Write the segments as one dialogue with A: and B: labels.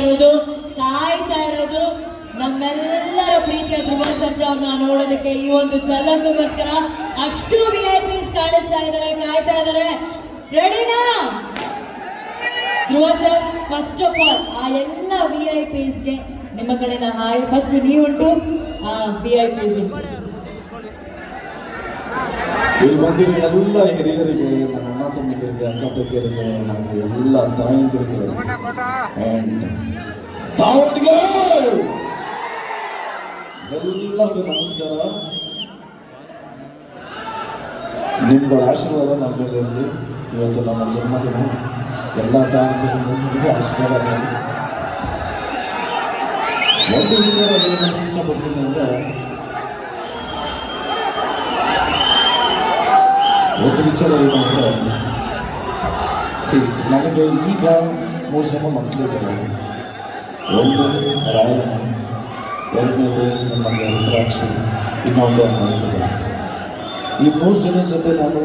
A: ಇರೋದು ಕಾಯ್ತಾ ಇರೋದು ನಮ್ಮೆಲ್ಲರ ಪ್ರೀತಿಯ ಧ್ರುವ ಸರ್ಜಾ ಅವ್ರನ್ನ ನೋಡೋದಕ್ಕೆ ಈ ಒಂದು ಛಲಕ್ಕೋಸ್ಕರ ಅಷ್ಟು ವಿ ಐ ಪಿಸ್ ಕಾಣಿಸ್ತಾ ಇದ್ದಾರೆ ಕಾಯ್ತಾ ಇದ್ದಾರೆ. ರೆಡಿನಾ Dhruva sir first of all ಆ ಎಲ್ಲ ವಿ ಐ ಪಿಸ್ಗೆ ನಿಮ್ಮ ಕಡೆನ ಹಾಯ್. ಫಸ್ಟ್ ನೀವುಂಟು. ಆ ವಿ ಐ ಪಿ
B: ಇಲ್ಲಿ ಬಂದಿರೋ ಎಲ್ಲ ಹಿರಿಯರಿಗೆ ನನ್ನ ಅಣ್ಣ ತಮ್ಮಂದಿರಿಗೆ ಅಕ್ಕ ತಂಗಿಯರಿಗೆ ಹಾಗೂ ಎಲ್ಲ ತಾಯಂದಿರಿಗೆ ದಾವಣಗೆರೆ ಎಲ್ಲರಿಗೂ ನಮಸ್ಕಾರ. ನಿಮ್ಗಳ ಆಶೀರ್ವಾದ ನಮ್ಮ ಮೇಲೆ ಇವತ್ತು ನಮ್ಮ ಜನ್ಮದಿನ. ಎಲ್ಲ ತಾಯಂದಿರಿಗೆ ಆಶೀರ್ವಾದ ಒಂದು ವಿಚಾರ ಏನು ಇಷ್ಟಪಡ್ತೀನಿ ಅಂದರೆ, ಒಂದು ವಿಚಾರ ಏನು ಸಿ ನನಗೆ ಈಗ ಮೂರು ಜನ ಮಕ್ಕಳಿದ್ದಾರೆ. ಒಂದು ರಾಯಣ್ಣ ಎರಡನೇದು ನಮಗೆ ರುದ್ರಾಕ್ಷಿ ಇನ್ನೊಂದು ಈ ಮೂರು ಜನ ಜೊತೆ ನಾನು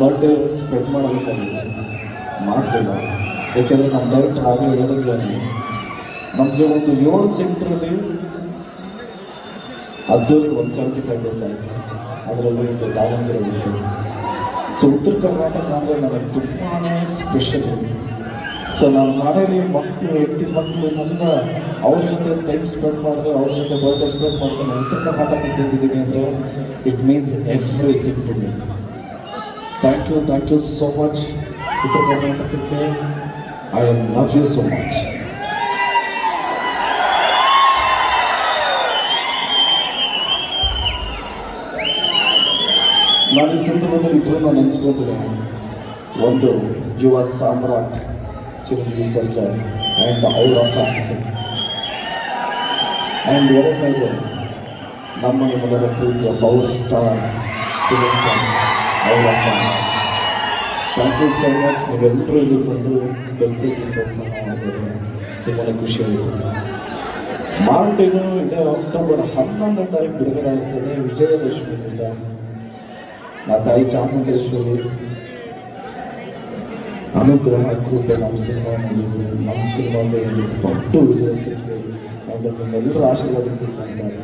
B: ಬರ್ಡೇ ಸ್ಪ್ರೆಡ್ ಮಾಡಬೇಕಾಗಿತ್ತು ಮಾಡಲಿಲ್ಲ. ಯಾಕೆಂದರೆ ನಮ್ಮ ಡೈರೆಕ್ಟರ್ ಆಗಲೇ ಹೇಳಿದಂಗೆ ನಮಗೆ ಒಂದು ಏಳು ಸೆಂಟ್ರಲ್ಲಿ ಅದ್ದೂರಿ ಒಂದು ಸೆವೆಂಟಿ ಫೈವ್ ಡೇಸ್ ಆಯಿತು. ಅದರಲ್ಲಿ ದಾವಣಗೆರೆ ಸೊ ಉತ್ತರ ಕರ್ನಾಟಕ ಅಂದರೆ ನನಗೆ ತುಂಬಾ ಸ್ಪೆಷಲ್ ಸೊ ನಾನು ಮನೇಲಿ ಮಕ್ಕಳು ಹೆಂಡತಿ ಮಕ್ಕಳು ನನ್ನ ಅವ್ರ ಜೊತೆ ಟೈಮ್ ಸ್ಪೆಂಡ್ ಮಾಡಿದೆ, ಅವ್ರ ಜೊತೆ ಬರ್ಡೇ ಸ್ಪೆಂಡ್ ಮಾಡಿದೆ ಉತ್ತರ ಕರ್ನಾಟಕಕ್ಕೆ ಬಂದಿದ್ದೀನಿ ಅಂದರೆ it means everything to me thank you thank you so much ಉತ್ತರ ಕರ್ನಾಟಕಕ್ಕೆ I love you so much ನಾನು ಈ ಸಂದರ್ಭದಲ್ಲಿ ಇಬ್ಬರನ್ನ ನೆನೆಸ್ಕೊಳ್ತೀನಿ ಒಂದು ಯುವ ಸಾಮ್ರಾಟ್ ಚಿರಂಜೀವಿ ಸರ್ಜಾ ಆ್ಯಂಡ್ ಅವರ ಫ್ಯಾನ್ಸ್ ಆ್ಯಂಡ್ ಎರಡನೇದು ನಮ್ಮ ನಿಮ್ಮೆಲ್ಲರ ಪ್ರೀತಿಯ ಪವರ್ ಸ್ಟಾರ್ ತಿಲಕ್ ಸರ್ ಅವರ ಥ್ಯಾಂಕ್ ಯು ಸೋ ಮಚ್ ನೀವೆಲ್ಲರೂ ಇಲ್ಲಿ ಬಂದು ಬೆಂಗಳೂರಿಗೆ ಪ್ರೋತ್ಸಾಹ ಮಾಡಿದ್ರೆ ತುಂಬಾ ಖುಷಿ ಆಯಿತು ಮಾರ್ಟಿನು ಇದೇ ಅಕ್ಟೋಬರ್ ಹನ್ನೊಂದನೇ ತಾರೀಕು ಬಿಡುಗಡೆ ಆಗ್ತದೆ ವಿಜಯದಶಮಿ ದಿವಸ. ನಾ ತಾಯಿ ಚಾಮುಂಡೇಶ್ವರಿ. ಅನುಗ್ರಹ ಕೃಪೆ ನಮ್ಮ ಸಿನಿಮಾ ಮಾಡಿದ್ದು ನಮ್ಮ ಸಿನಿಮಾದಲ್ಲಿ ಪಟ್ಟು ವಿಜಯ ಸಿಕ್ಕಿ ಆ್ಯಂಡ್ ನಿಮ್ಮೆಲ್ಲರೂ ಆಶೀರ್ವಾದ ಅಂತ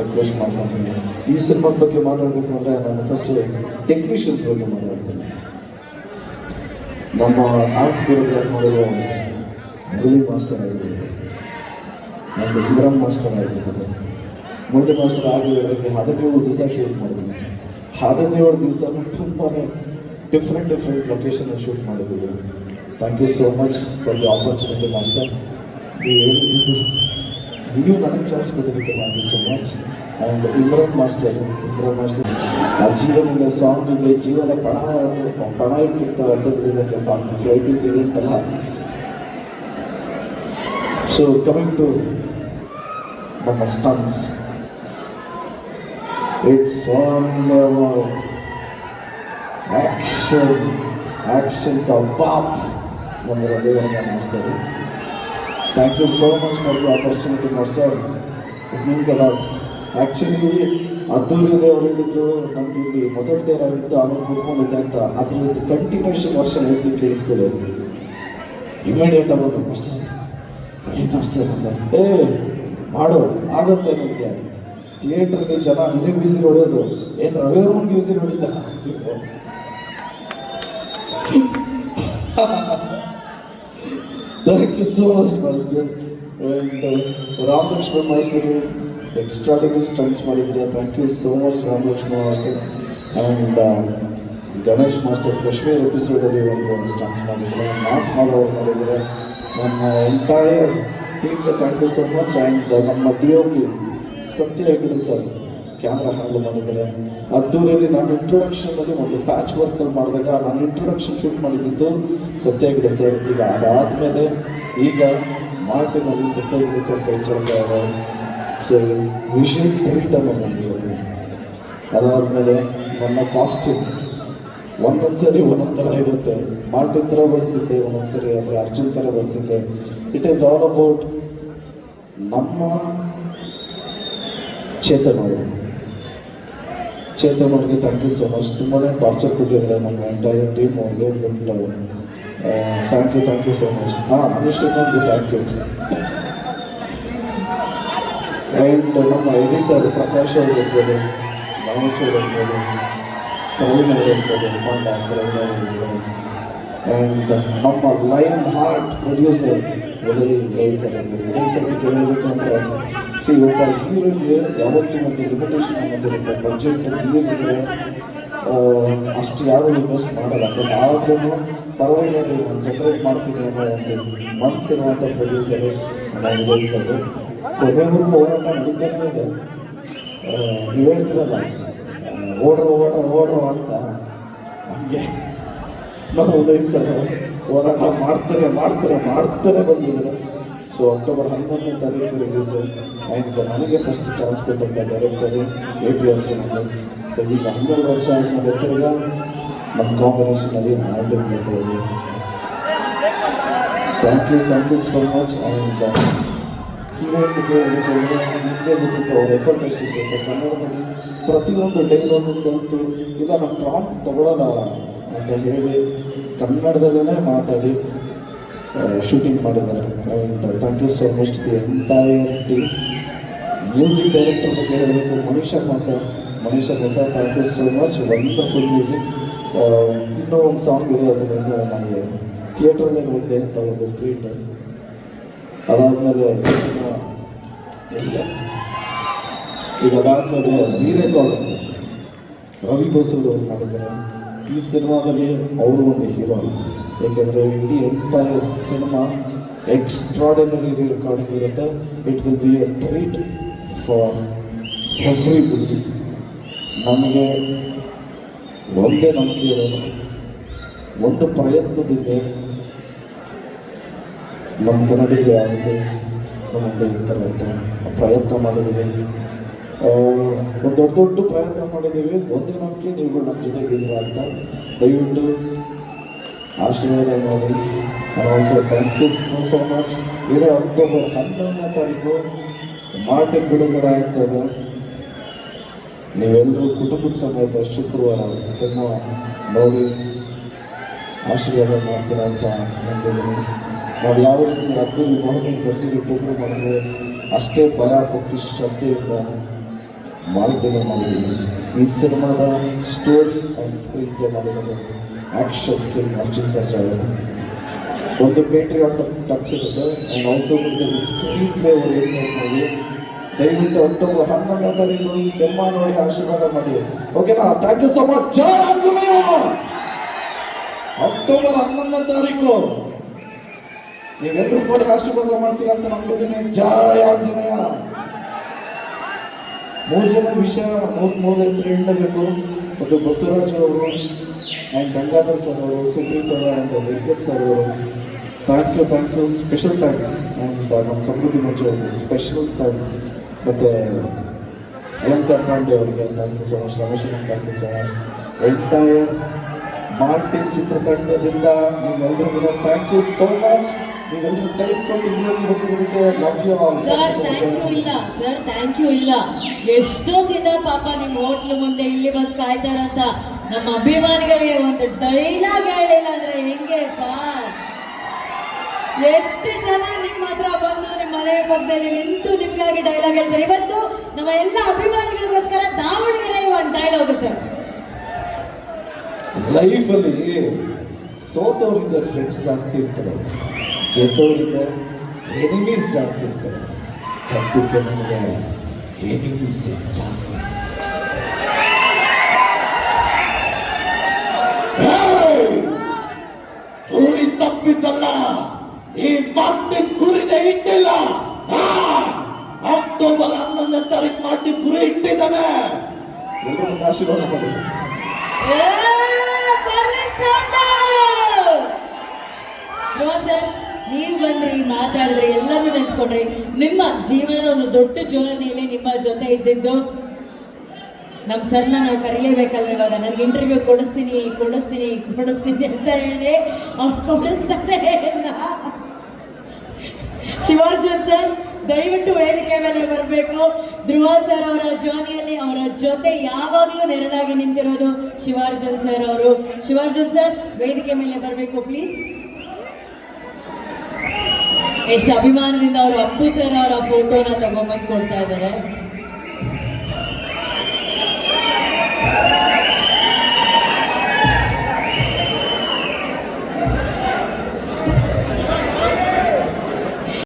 B: ರಿಕ್ವೆಸ್ಟ್ ಮಾಡ್ಕೊತೀನಿ ಈ ಸಿನಿಮಾದ ಬಗ್ಗೆ ಮಾತಾಡಬೇಕು ಅಂದರೆ ನಾನು ಫಸ್ಟ್ ಟೆಕ್ನಿಷಿಯನ್ಸ್ ಬಗ್ಗೆ ಮಾತಾಡ್ತೀನಿ. ನಮ್ಮ ಆರ್ಟ್ಸ್ ಕೊರಿಯೋಗ್ರಾಫ್ ಮಾಡಿರೋ ಮುರಳಿ ಮಾಸ್ಟರ್ ಆಗಿರ್ಬೋದು. ನಮ್ಮದು ಇಬ್ರಾಮ್ ಮಾಸ್ಟರ್ ಆಗಿರ್ಬೋದು. ಮುರಳಿ ಮಾಸ್ಟರ್ ಆಗಿರೋದಕ್ಕೆ ಹದಿನೇಳು ದಿವಸ ಶೂಟ್ ಮಾಡಿದ್ದೀನಿ. ಹದಿನೇಳು ದಿವಸ ತುಂಬಾ ಡಿಫ್ರೆಂಟ್ ಡಿಫ್ರೆಂಟ್ ಲೊಕೇಶನ್ ಶೂಟ್ ಮಾಡಿದ್ದೀವಿ. Thank you so much for the opportunity master ನೀವು ನನಗೆ ಚಾನ್ಸ್ ಕೊಟ್ಟಿದ್ದಕ್ಕೆ thank you so much and Imran master Imran master ಆ ಜೀವನದ ಸಾಂಗಿಗೆ ಜೀವನ ಪಣ ಪಣ ಇಟ್ಟಿತ್ತು ಅಂತಂದಿದ್ದಕ್ಕೆ ಸಾಂಗ್ ಫ್ಲೈಟ್ ಇನ್ಸಿಡೆಂಟ್ ಅಲ್ಲ. ಸೊ ಕಮಿಂಗ್ ಟು ನಮ್ಮ stunts it's on action action ಕಬಾಬ್ ನಮ್ಮ Ravivarma master thank you so much for the opportunity master it means a lot actually ಅದ್ದೂರಿಯಲ್ಲಿ ಅವ್ರು ಹೇಳಿದ್ರು ನಮ್ಗೆ ಇಲ್ಲಿ ಮೊಸಲ್ಟೇರ್ ಆಗಿತ್ತು ಆಮೇಲೆ ಕೂತ್ಕೊಂಡಿದ್ದೆ ಅಂತ. ಅದ್ರದ್ದು ಕಂಟಿನ್ಯೂಷನ್ ವರ್ಷ ಹೇಳ್ತೀವಿ ಕೇಳಿಸ್ಕೊಳ್ಳಿ. ಇಮಿಡಿಯೇಟ್ ಆಗೋದು ಮಾಸ್ಟರ್ ಖಂಡಿತ ಮಾಸ್ಟರ್ ಅಂತ ಏ, ಮಾಡು, ಆಗುತ್ತೆ ನಿಮಗೆ. ಥಿಯೇಟ್ರಲ್ಲಿ ಜನ ನಿನಗೆ ಬಿಸಿ ಹೊಡೆಯೋದು. ಏನು ರವಿವರ್ಮನ್ಗೆ ಬಿಸಿ ಹೊಡಿತ thank you so much master and Ram extra master extraordinary stunts ಮಾಡಿದ್ದೀರಾ. Thank you so much Ram Lakshman master and Ganesh master Kashmir ಎಪಿಸೋಡಲ್ಲಿ ಒಂದು ಸ್ಟಂಟ್ ಮಾಡಿದರೆ ಮಾಸ್ ಮಾಡೋರು ಮಾಡಿದರೆ ನಮ್ಮ ಎಂಟೈರ್ ಟೀಮ್ಗೆ thank you so much and ನಮ್ಮ D O P Satya Hegde sir camera handle ಮಾಡಿದ್ದಾರೆ. ಅದ್ದೂರಿಯಲ್ಲಿ ನಾನು ಇಂಟ್ರೊಡಕ್ಷನಲ್ಲಿ ಒಂದು ಪ್ಯಾಚ್ ವರ್ಕಲ್ಲಿ ಮಾಡಿದಾಗ ನಾನು ಇಂಟ್ರೊಡಕ್ಷನ್ ಶೂಟ್ ಮಾಡಿದ್ದು ಸತ್ಯ ಆಗಿದೆ ಸರ್. ಈಗ ಅದಾದಮೇಲೆ ಈಗ ಮಾರ್ಟಿನಲ್ಲಿ ಸತ್ಯ ಆಗಿದೆ ಸರ್ ಕೈ ಚಳ್ತಾ ಇದೆ. ಸೊ ವಿಷಲ್ ಟ್ರೀಟ್ ಅನ್ನು ಅದು ಅದಾದಮೇಲೆ ಕಾಸ್ಟ್ಯೂಮ್ ಒಂದೊಂದು ಸರಿ ಒಂದೊಂದು ಥರ ಇರುತ್ತೆ. ಮಾರ್ಟಿನ್ ಥರ ಬರ್ತಿದ್ದೆ ಒಂದೊಂದು ಸರಿ ಅಂದರೆ ಅರ್ಜುನ್ ಥರ ಬರ್ತಿದ್ದೆ ಇಟ್ ಈಸ್ ಆಲ್ ಅಬೌಟ್ ನಮ್ಮ ಚೇತನ್ ಅವರು ಚೇತನ್ ಅವ್ರಿಗೆ ಥ್ಯಾಂಕ್ ಯು ಸೊ ಮಚ್ ತುಂಬಾ ಟಾರ್ಚರ್ ಕೊಟ್ಟಿದ್ದಾರೆ ನಮ್ಮ ಎಂಟೈರ್ ಟೀಮ್ ಅವ್ರಿಗೆ but thank you thank you so much ಹಾಂ ಅನುಷ್ಠಾನ್ಗೆ ಥ್ಯಾಂಕ್ ಯು ಆ್ಯಂಡ್ ನಮ್ಮ ಎಡಿಟರ್ ಪ್ರಕಾಶ್ ಅವರು ಇರ್ಬೋದು, ಮಹೇಶ್ ಅವರು ಇರ್ಬೋದು ಪ್ರವೀಣ್ ಅವರು ಇರ್ಬೋದು ಆ್ಯಂಡ್ ನಮ್ಮ Lion Heart producer Uday sir ಇರ್ಬೋದು ಸರ್ ಸಿ ಒಬ್ಬ ಹೀರೋಗೆ ಯಾವತ್ತೂ ಒಂದು ಲಿಮಿಟೇಷನ್ ಅನ್ನೋದಿರುತ್ತೆ ಬಜೆಟ್ ಇದ್ರೆ ಅಷ್ಟು ಯಾರು ಇನ್ವೆಸ್ಟ್ ಮಾಡಲ್ಲ. ಬಟ್ ಆದ್ರೂ ಪರವಾಗಿಲ್ಲ ಒಂದು ಸಪ್ರೇಟ್ ಮಾಡ್ತೀನಿ ಅನ್ನೋ ಒಂದು ಮನಸ್ಸಿರುವಂಥ ಪ್ರೊಡ್ಯೂಸರು ಸರ್ ಕೊನೆವರೆಗೂ ಹೋರಾಟ ನಡೀತಾನೆ ಇದೆ. ನೀವು ಹೇಳ್ತಿರಲ್ಲ ಓಡ್ರು ಓಡ್ರು ಓಡ್ರು ಅಂತ. ಹಂಗೆ ನಾವು ಉದಯ್ ಸರ್ ಹೋರಾಟ ಮಾಡ್ತಾರೆ ಮಾಡ್ತಾರೆ, ಮಾಡ್ತಾನೆ ಬಂದಿದ್ದಾರೆ. ಸೊ ಅಕ್ಟೋಬರ್ ಹನ್ನೊಂದನೇ ತಾರೀಕು ರಿಲೀಸು ಆ್ಯಂಡ್ ನನಗೆ ಫಸ್ಟ್ ಚಾನ್ಸ್ ಕೊಟ್ಟಂಥ ಡೈರೆಕ್ಟರು ಎ ಪಿ ಅರ್ಜುನ್ ಅವರು ಸೊ ಈಗ ಹನ್ನೆರಡು ವರ್ಷ ಆದಮೇಲೆ ತಿರ್ಗ ನಮ್ಮ ಕಾಂಬಿನೇಷನಲ್ಲಿ ಹ್ಯಾಂಡಲ್ ಮಾಡ್ಬೋದು thank you thank you so much and ಹೀರೋಯಿನ್ಗೆ ಗೊತ್ತಿತ್ತು ಅವ್ರ ಎಫರ್ಟ್ ಎಷ್ಟಿತ್ತು ಕನ್ನಡದಲ್ಲಿ ಪ್ರತಿಯೊಂದು ಡೈಲಾಗು ಕಲಿತು ಇಲ್ಲ ನಮ್ಮ ಪ್ರಾಂಪ್ಟ್ ತಗೊಳ್ಳೋಣ ಅಂತ ಹೇಳಿ ಕನ್ನಡದಲ್ಲೇ ಮಾತಾಡಿ. ಶೂಟಿಂಗ್ ಮಾಡಿದ್ದಾರೆ and thank you so much the entire team music director ಬಗ್ಗೆ ಹೇಳಬೇಕು Manisha sir Manisha sir thank you so much wonderful music ಇನ್ನೂ ಒಂದು ಸಾಂಗ್ ಇದೆ ಅದನ್ನು ನನಗೆ ಥಿಯೇಟ್ರಲ್ಲೇ ನೋಡಿದೆ ಅಂತ ಒಂದು ಟ್ರೀಟ್ ಅದಾದಮೇಲೆ ಈಗ ಅದಾದಮೇಲೆ ರೀ ರೆಕಾರ್ಡ್ ರವಿ ಬಸವರು ಮಾಡಿದ್ದಾರೆ. ಈ ಸಿನಿಮಾದಲ್ಲಿ ಅವರು ಒಂದು ಹೀರೋ ಏಕೆಂದರೆ ಇಡೀ ಎಂಟೈರ್ ಸಿನಿಮಾ ಎಕ್ಸ್ಟ್ರಾಡಿನರಿ ರೆಕಾರ್ಡಿಂಗ್ ಇರುತ್ತೆ. It will be a treat for everybody ನಮಗೆ ಒಂದೇ ನಂಬಿಕೆ ಇರೋದು. ಒಂದು ಪ್ರಯತ್ನದಿಂದ ನಮ್ಮ ಕನ್ನಡಿಗೆ ನಮ್ಮ ಮುಂದೆ ಇರ್ತಾರೆ ಅಂತ ಪ್ರಯತ್ನ ಮಾಡಿದ್ದೀವಿ. ಒಂದು ದೊಡ್ಡ ದೊಡ್ಡ ಪ್ರಯತ್ನ ಮಾಡಿದ್ದೀವಿ. ಒಂದೇ ನಂಬಿಕೆ ನೀವು ನಮ್ಮ ಜೊತೆಗಿದ್ದೀರ ಅಂತ ದಯವಿಟ್ಟು ಆಶೀರ್ವಾದ ಮಾಡಿ. Also thank you so so much ಇದೇ ಅಕ್ಟೋಬರ್ ಹನ್ನೊಂದನೇ ತಾರೀಕು ಮಾರ್ಟಿನ್ ಬಿಡುಗಡೆ ಆಗ್ತದೆ. ನೀವೆಲ್ಲರೂ ಕುಟುಂಬದ ಸಮೇತ ಶುಕ್ರವಾರ ಸಿನಿಮಾ ನೋಡಿ ಆಶೀರ್ವಾದ ಮಾಡ್ತೀರಾ ಅಂತ ನಂಬಿದ್ದೀನಿ. ನಾವು ಯಾವ ರೀತಿ ಅದ್ದೂರಿ ಮಹನಿ ಭರ್ಜರಿ ಪ್ರೋಗ್ರಾಮ್ ಮಾಡಿದ್ರೆ ಅಷ್ಟೇ ಭಯ, ಭಕ್ತಿ ಶ್ರದ್ಧೆಯಿಂದ ಮಾರ್ಗದರ್ಶನ ಮಾಡಿದ್ದೀನಿ. ಈ ಸಿನಿಮಾದ ಸ್ಟೋರಿ ಆ್ಯಂಡ್ ಸ್ಕ್ರೀನ್ ಪ್ಲೇ ಮಾಡಿರೋದು ಆ್ಯಕ್ಷನ್ ಕಿಂಗ್ ಅರ್ಜುನ್ ಸರ್ಜಾ ಅವರು ಒಂದು ಪೇಟ್ರಿಯಾಟ್ ಟಚ್ ಇರುತ್ತೆ. And also screen play oriented movie ದಯವಿಟ್ಟು ಅಕ್ಟೋಬರ್ ಹನ್ನೊಂದನೇ ತಾರೀಕು ಸಿನಿಮಾ ನೋಡಿ ಆಶೀರ್ವಾದ ಮಾಡಿ. ಓಕೆನಾ ಥ್ಯಾಂಕ್ ಯು ಸೊ ಮಚ್ ಜೈ ಆಂಜನೇಯ! ಅಕ್ಟೋಬರ್ ಹನ್ನೊಂದನೇ ತಾರೀಕು. ನೀವೆಲ್ಲರೂ ಕೂಡ ಆಶೀರ್ವಾದ ಮಾಡ್ತೀರಾ ಅಂತ ನಂಬಿದ್ದೀನಿ. ಜಯ ಆಂಜನೇಯ! ಮೂರು ಜನ ವಿಷಯ ಮೂರು ಮೂರು ಹೆಸರು ಹೇಳಬೇಕು ಒಂದು ಬಸವರಾಜ್ ಅವರು, ಆ್ಯಂಡ್ ಗಂಗಾಧರ್ ಸರ್ ಅವರು, ಸುಪ್ರೀತ್ ಅವರು ಆ್ಯಂಡ್ ವೆಂಕಟ್ ಸರ್ ಅವರು. Thank you thank you special thanks and ನಮ್ಮ ಸಮೃದ್ಧಿ ಮಂಚು ಅವರಿಗೆ ಸ್ಪೆಷಲ್ ಥ್ಯಾಂಕ್ಸ್ ಮತ್ತು ಅಲಂಕಾರ್ ಪಾಂಡೆ ಅವರಿಗೆ thank you so much Ramesh thank you so much entire Martin ಚಿತ್ರತಂಡದಿಂದ ನಿಮ್ಮೆಲ್ಲರಿಗೂ ಥ್ಯಾಂಕ್ ಯು ಸೋ ಮಚ್ ನೀವೆಲ್ಲರೂ ಟೈಮ್ ಕೊಟ್ಟು ಇಲ್ಲಿ ಬಂದಿದ್ದಕ್ಕೆ love you all
A: sir thank you ಇಲ್ಲ. ಸರ್ ಥ್ಯಾಂಕ್ ಯು ಇಲ್ಲ. ಎಷ್ಟೊತ್ತಿಂದ ಪಾಪ ನಿಮ್ಮ ಹೋಟ್ಲು ಮುಂದೆ ಇಲ್ಲಿ ಬಂದು ಕಾಯ್ತಾರಂತ ನಮ್ಮ ಅಭಿಮಾನಿಗಳಿಗೆ ಒಂದು ಡೈಲಾಗ್ ಹೇಳಿಲ್ಲ ಅಂದ್ರೆ ಹೆಂಗೆ ಸರ್ ಎಷ್ಟು ಜನ ನಿಮ್ಮ ಹತ್ರ ಬಂದು ನಿಮ್ಮ ಮನೆಯ ಪಕ್ಕದಲ್ಲಿ ನಿಂತು ನಿಮ್ಗಾಗಿ ಡೈಲಾಗ್ ಹೇಳ್ತಾರೆ. ಇವತ್ತು ನಮ್ಮ ಎಲ್ಲ ಅಭಿಮಾನಿಗಳಿಗೋಸ್ಕರ ದಾವಣಗೆರೆ ಒಂದು ಡೈಲಾಗ್ ಸರ್
B: ಲೈಫಲ್ಲಿ ಸೋತವರಿಂದ ಫ್ರೆಂಡ್ಸ್ ಜಾಸ್ತಿ ಇರ್ತಾರೆ. ಗೆದ್ದವರಿಂದ ಎನಿಮೀಸ್ ಜಾಸ್ತಿ ಇರ್ತಾರೆ. ಸದ್ಯಕ್ಕೆ ನನಗೆ ಎನಿಮೀಸ್ ಜಾಸ್ತಿ! ಗುರಿ ತಪ್ಪಿದ್ದಲ್ಲ. ಈ ಮಾರ್ಟಿನ್ ಗುರಿನ ಇಟ್ಟಿಲ್ಲ! ಅಕ್ಟೋಬರ್ ಹನ್ನೊಂದನೇ ತಾರೀಕು ಮಾರ್ಟಿನ್ ಗುರಿ ಇಟ್ಟಿದ್ದಾನೆ. ಎಲ್ಲರೂ ಆಶೀರ್ವಾದ ಮಾಡಿ
A: ನೀವು ಬಂದ್ರಿ ಮಾತಾಡಿದ್ರಿ ಎಲ್ಲರೂ ನೆನ್ಸ್ಕೊಂಡ್ರಿ ನಿಮ್ಮ ಜೀವನದ ಒಂದು ದೊಡ್ಡ ಜರ್ನಿಯಲ್ಲಿ ನಿಮ್ಮ ಜೊತೆ ಇದ್ದಿದ್ದು ನಮ್ಮ ಸರ್ನ ನಾವು ಕರೀಲೇಬೇಕಲ್ಲ ಇವಾಗ? ನನಗೆ ಇಂಟರ್ವ್ಯೂ ಕೊಡಿಸ್ತೀನಿ ಕೊಡಿಸ್ತೀನಿ ಕೊಡಿಸ್ತೀನಿ ಅಂತ ಹೇಳಿ ಅವ್ರು ಕೊಡಿಸ್ತಾರೆ ಶಿವಾರ್ಜುನ್ ಸರ್, ದಯವಿಟ್ಟು ವೇದಿಕೆ ಮೇಲೆ ಬರಬೇಕು. ಧ್ರುವ ಸರ್ ಅವರ ಜರ್ನಿಯಲ್ಲಿ ಅವರ ಜೊತೆ ಯಾವಾಗಲೂ ನೆರಳಾಗಿ ನಿಂತಿರೋದು ಶಿವಾರ್ಜುನ್ ಸರ್ ಅವರು. ಶಿವಾರ್ಜುನ್ ಸರ್, ವೇದಿಕೆ ಮೇಲೆ ಬರಬೇಕು ಪ್ಲೀಸ್ ಎಷ್ಟು ಅಭಿಮಾನದಿಂದ ಅವರು ಅಪ್ಪು ಸರ್ ಅವರ ಫೋಟೋನ ತಗೊಂಬಂದು ಕೊಡ್ತಾ ಇದ್ದಾರೆ.